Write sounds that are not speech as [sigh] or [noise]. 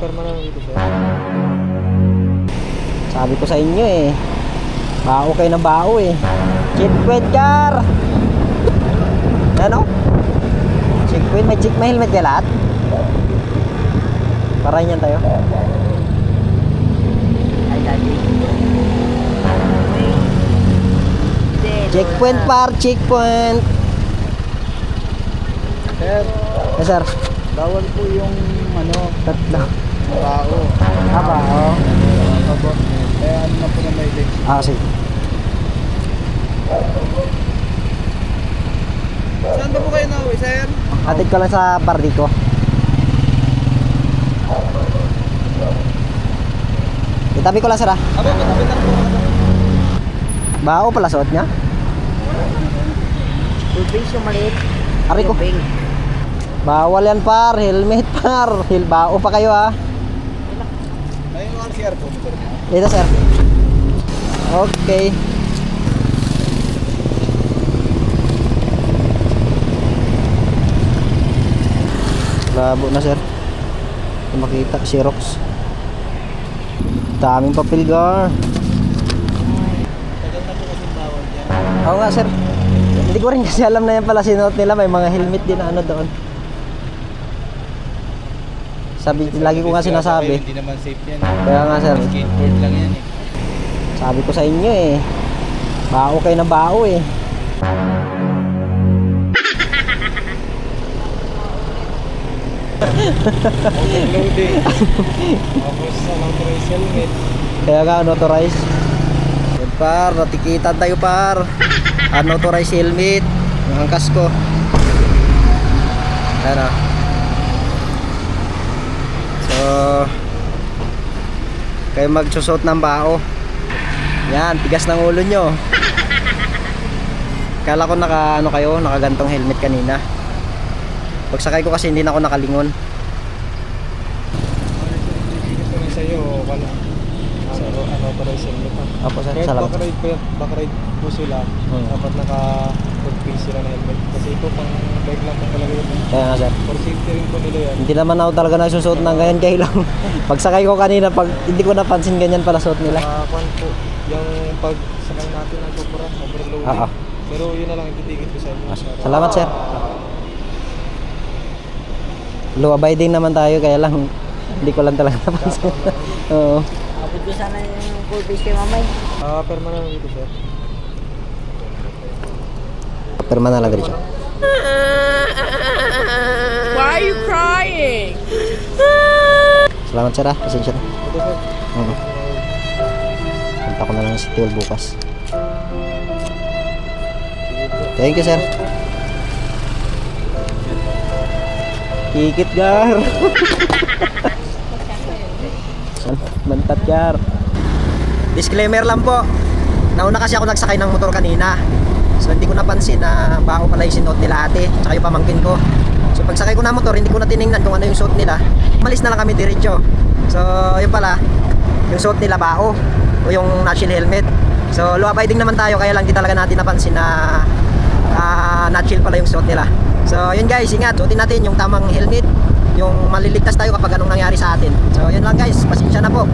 perma na dito sir. Sabi ko sa inyo eh. Bao kayo ng bao eh. Checkpoint car! Ano? Checkpoint, may check, may helmet ka lahat? Parahin yan tayo. Ay, daddy. Checkpoint par, checkpoint. Sir, Yes sir. bawal po yung ano, Tatlo. Tao. Ah, bao. Abo. Eh, ano na po na may link. Ah, sige. Saan ba po kayo nauwi, sir? Atid ko lang sa party ko. Itabi ko lang sir ah. Abo, matapitan po ako. Bao pala suot niya. Tubig yung maliit. Ari ko. Bawal yan par, helmet par. Hil bao pa kayo ah. Ayun yung RCR po. motor niya. Dito sir. Okay. Labo na sir. Makita, Xerox. Daming papel gar. Oo nga sir. Hindi ko rin [laughs] kasi alam na yan pala sinuot nila. May mga helmet din na ano doon. Sabi, lagi ko nga sinasabi. Hindi naman safe yan. Kaya nga sir. Skateboard lang yan eh. Sabi ko sa inyo eh. Bao kayo ng bao eh. Overloading. Tapos sa motorized helmet. Kaya nga unauthorized. Yan par, natikitan tayo par. Unauthorized helmet. Yung angkas ko. Ayan ah. So, kayo magsusot ng bao. Yan, tigas ng ulo nyo. Kala ko naka ano kayo, nakagantong helmet kanina. Pagsakay ko kasi hindi na ako nakalingon. Ko na sa'yo, wala. Ano, ano, authorized helmet ha. Opo sir, Kahit salamat. backride po, yan- backride po sila, Hmm. dapat naka face sila ng helmet. Kasi ito pang bike lang po talaga yun. eh. Kaya nga sir. For safety rin po nila yan. Hindi naman ako talaga nagsusuot ng ganyan kayo lang. [laughs] Pagsakay ko kanina, pag hindi ko napansin ganyan pala suot nila. Ah, kwan po, yung pag sakay natin ng sobra, overloading. Oo. Pero yun na lang ititigit ko sa inyo. Para- Salamat sir. Law abiding naman tayo, kaya lang hindi ko lang talaga [laughs] napansin. Oo. Ko sana yung full face kay mamay. Ah, perma na dito sir. Pero na lang diretso. Why are you crying? Salamat sir ah, pasensya na. Ito sir. Oo. Punta ko na lang sa Hall bukas. Thank you sir. Kikit gar. [laughs] Mantat gar. Disclaimer lang po. Nauna kasi ako nagsakay ng motor kanina. So hindi ko napansin na bao pala yung sinuot nila ate, tsaka yung pamangkin ko. So pagsakay ko ng motor, hindi ko na tiningnan kung ano yung suot nila. Malis na lang kami diretso. So yun pala, yung suot nila bao o yung nutshell helmet. So law abiding naman tayo kaya lang di talaga natin napansin na uh, nutshell pala yung suot nila. So yun guys, ingat, suotin natin yung tamang helmet yung maliligtas tayo kapag anong nangyari sa atin. So yun lang guys, pasensya na po.